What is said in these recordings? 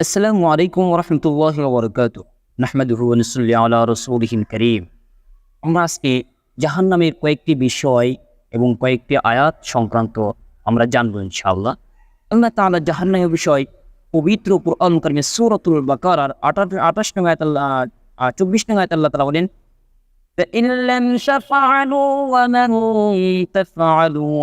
আসসালামু আলাইকুম রহমতুল্লাহ বরকাত নাহমাদুহু নসুল্লি আলা রসুলহিম করিম আমরা আজকে জাহান্নামের কয়েকটি বিষয় এবং কয়েকটি আয়াত সংক্রান্ত আমরা জানবো ইনশাআল্লাহ আল্লাহ তাআলা জাহান্নামের বিষয় পবিত্র কোরআন কারিমে সূরাতুল বাকারার আঠাশ আঠাশ নং আয়াত আল্লাহ আহ, চব্বিশ নং আয়াত আল্লাহ তাআলা বলেন فإن لم تفعلوا ومن تفعلوا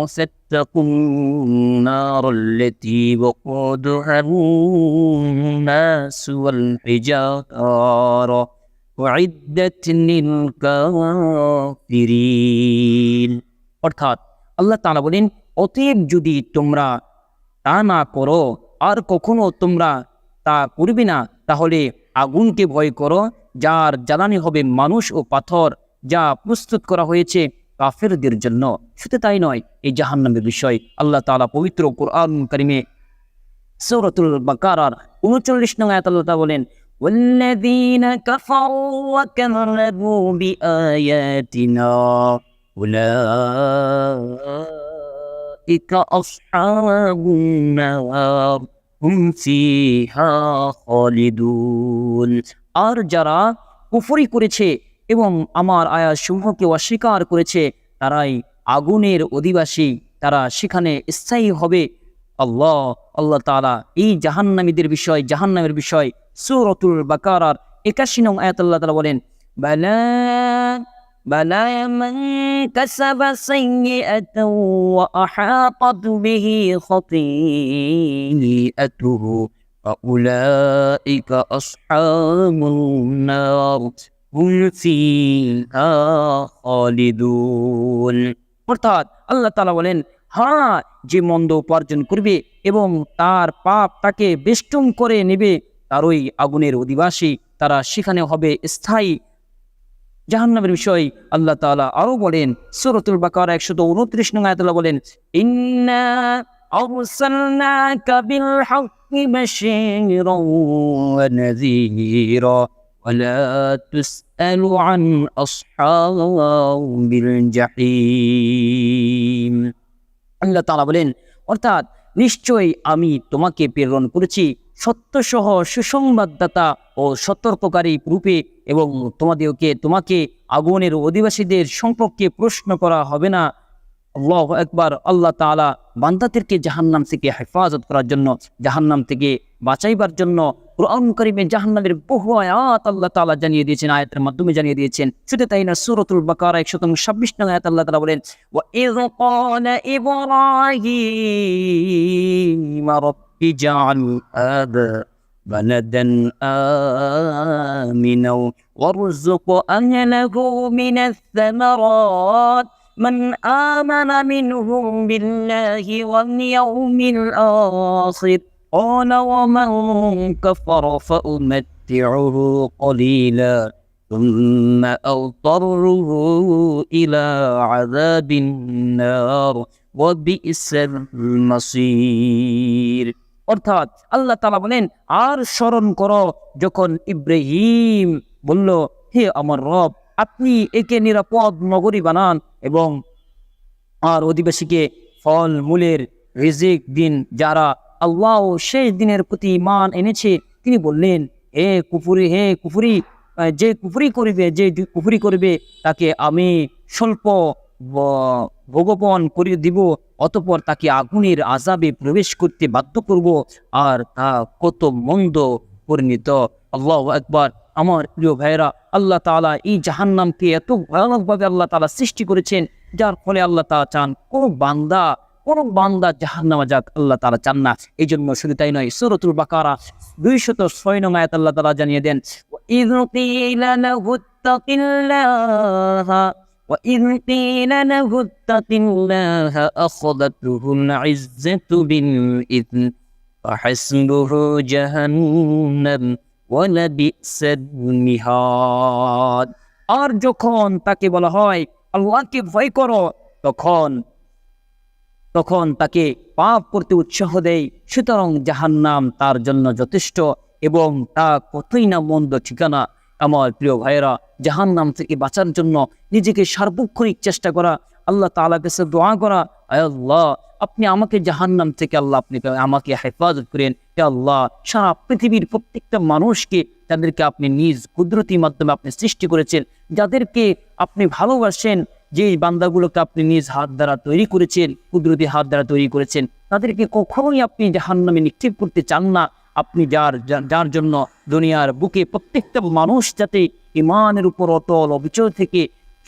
فاتقوا النار التي وقودها الناس والحجارة وعدت للكافرين অর্থাৎ আল্লাহ তাআলা বলেন অতএব যদি তোমরা তা না করো আর কখনো তোমরা তা করবে না তাহলে আগুনকে ভয় করো যার জ্বালানি হবে মানুষ ও পাথর যা প্রস্তুত করা হয়েছে কাফেরদের জন্য শুধু তাই নয় এই জাহান্নামের বিষয় আল্লাহ তাআলা পবিত্র কোরআন কারিমে সৌরতুল বাকারার উনচল্লিশ নং আয়াত আল্লাহ তাআলা বলেন والذين كفروا وكذبوا بآياتنا أولئك أصحاب النار هم فيها خالدون আর যারা কুফরি করেছে এবং আমার আয়াত সমূহকে অস্বীকার করেছে তারাই আগুনের অধিবাসী তারা সেখানে স্থায়ী হবে আল্লাহ আল্লাহ তাআলা এই জাহান্নামীদের বিষয় জাহান্নামের বিষয় সূরাতুল বাকারার একাশি নং আয়াত আল্লাহ তাআলা বলেন বালা بلى من كسب سيئة وأحاطت به خطيئته فأولئك أصحاب النار هم فيها خالدون অর্থাৎ আল্লাহ তালা বলেন হ্যাঁ যে মন্দ উপার্জন করবে এবং তার পাপ তাকে বেষ্টন করে নেবে তার ওই আগুনের অধিবাসী তারা সেখানে হবে স্থায়ী। জাহান্নামের বিষয় আল্লাহ তাআলা আরও বলেন, সূরাতুল বাকারা 129 নং আয়াতে আল্লাহ বলেন, ইন্না ولا تسأل عن أصحاب الجحيم আল্লাহ তাআলা বলেন অর্থাৎ নিশ্চয়ই আমি তোমাকে প্রেরণ করেছি সত্যসহ সুসংবাদদাতা ও সতর্ককারী রূপে এবং তোমাদেরকে তোমাকে আগুনের অধিবাসীদের সম্পর্কে প্রশ্ন করা হবে না আল্লাহ একবার আল্লাহ তাআলা বান্দাদেরকে জাহান্নাম থেকে হেফাজত করার জন্য জাহান্নাম থেকে বাঁচাইবার জন্য কোরআন করিমে জাহান্নামের বহু আয়াত আল্লাহ তাআলা জানিয়ে দিয়েছেন আয়াতের মাধ্যমে জানিয়ে দিয়েছেন শুধু তাই না সূরাতুল বাকারা 126 নং আয়াত আল্লাহ তাআলা বলেন ওয়া ইয ক্বালা ইব্রাহিম রাব্বি জাআল হাদা بلدا آمنا وارزق أهله من الثمرات من آمن منهم بالله واليوم الآخر قال ومن كفر فأمتعه قليلا ثم أضطره إلى عذاب النار وبئس المصير অর্থাৎ আল্লাহ তাআলা বলেন আর স্মরণ করো যখন ইব্রাহিম বলল হে আমার রব আপনি একে নিরাপদ নগরী বানান এবং আর অধিবাসীকে ফল মূলের রিজিক দিন যারা আল্লাহ শেষ দিনের প্রতি মান এনেছে। তিনি বললেন, হে কুফুরি হে কুফুরি যে কুফুরি করবে, যে কুফুরি করবে, তাকে আমি স্বল্প ভোগপন করে দিব, অতপর তাকে আগুনের আজাবে প্রবেশ করতে বাধ্য করব, আর তা কত মন্দ পরিণত। আল্লাহ একবার আমার প্রিয় ভাইরা আল্লাহ তাআলা এই জাহান্নামকে এত ভয়ানকভাবে আল্লাহ তাআলা সৃষ্টি করেছেন, যার ফলে আল্লাহ তাআলা চান, কোন বান্দা কোন বান্দা জাহান্নামে যাক আল্লাহ তাআলা চান না এই জন্য শুধু তাই নয় সূরাতুল বাকারা 206 নং আয়াত আল্লাহ তাআলা জানিয়ে দেন ইয কিলা লাহু তাকিল্লাহ وإذ قيل له اتق الله أخذته العزة بالإثم فحسبه جهنم ولبئس المهاد আর যখন তাকে বলা হয় আল্লাহকে ভয় করো তখন তখন তাকে পাপ করতে উৎসাহ দেয়। সুতরাং জাহান্নাম তার জন্য যথেষ্ট এবং তা কতই না মন্দ ঠিকানা। আমার প্রিয় ভাইয়েরা, জাহান্নাম থেকে বাঁচার জন্য নিজেকে সার্বক্ষণিক চেষ্টা করা, আল্লাহ তাআলার কাছে দোয়া করা। আল্লাহ, আপনি আমাকে জাহান্নাম থেকে আল্লাহ আপনি আমাকে হেফাজত করেন। হে আল্লাহ, সারা পৃথিবীর প্রত্যেকটা মানুষকে তাদেরকে আপনি নিজ কুদরতি মাধ্যমে আপনি সৃষ্টি করেছেন। যাদেরকে আপনি ভালোবাসেন যে বান্দাগুলোকে আপনি নিজ হাত দ্বারা তৈরি করেছেন, কুদরতি হাত দ্বারা তৈরি করেছেন, তাদেরকে কখনোই আপনি জাহান্নামে নিক্ষেপ করতে চান না। আপনি যার যার জন্য দুনিয়ার বুকে প্রত্যেকটা মানুষ যাতে ইমানের উপর অটল অবিচল থেকে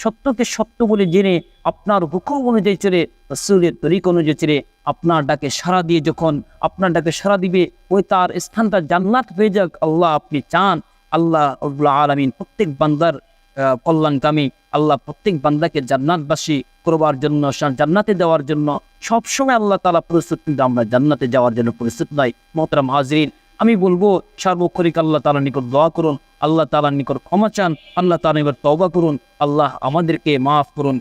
সত্যকে সত্য বলে জেনে, আপনার হুকুম অনুযায়ী চলে, রসুলের তরিক অনুযায়ী চলে, আপনার ডাকে সাড়া দিয়ে যখন আপনার ডাকে সাড়া দিবে, ওই তার স্থানটা জান্নাত হয়ে যাক আল্লাহ আপনি চান। আল্লাহ আল্লাহ আলমিন প্রত্যেক বান্দার কল্যাণকামী। আল্লাহ প্রত্যেক বান্দাকে জান্নাতবাসী করবার জন্য জান্নাতে দেওয়ার জন্য, সবসময় আল্লাহ তালা প্রস্তুত, কিন্তু আমরা জান্নাতে যাওয়ার জন্য প্রস্তুত নাই মোহতরাম হাজরিন, আমি বলব সার্বক্ষরিক আল্লাহ তালার নিকট দোয়া করুন, আল্লাহ তালার নিকট ক্ষমা চান, আল্লাহ তালা নিকট তওবা করুন, আল্লাহ আমাদেরকে মাফ করুন।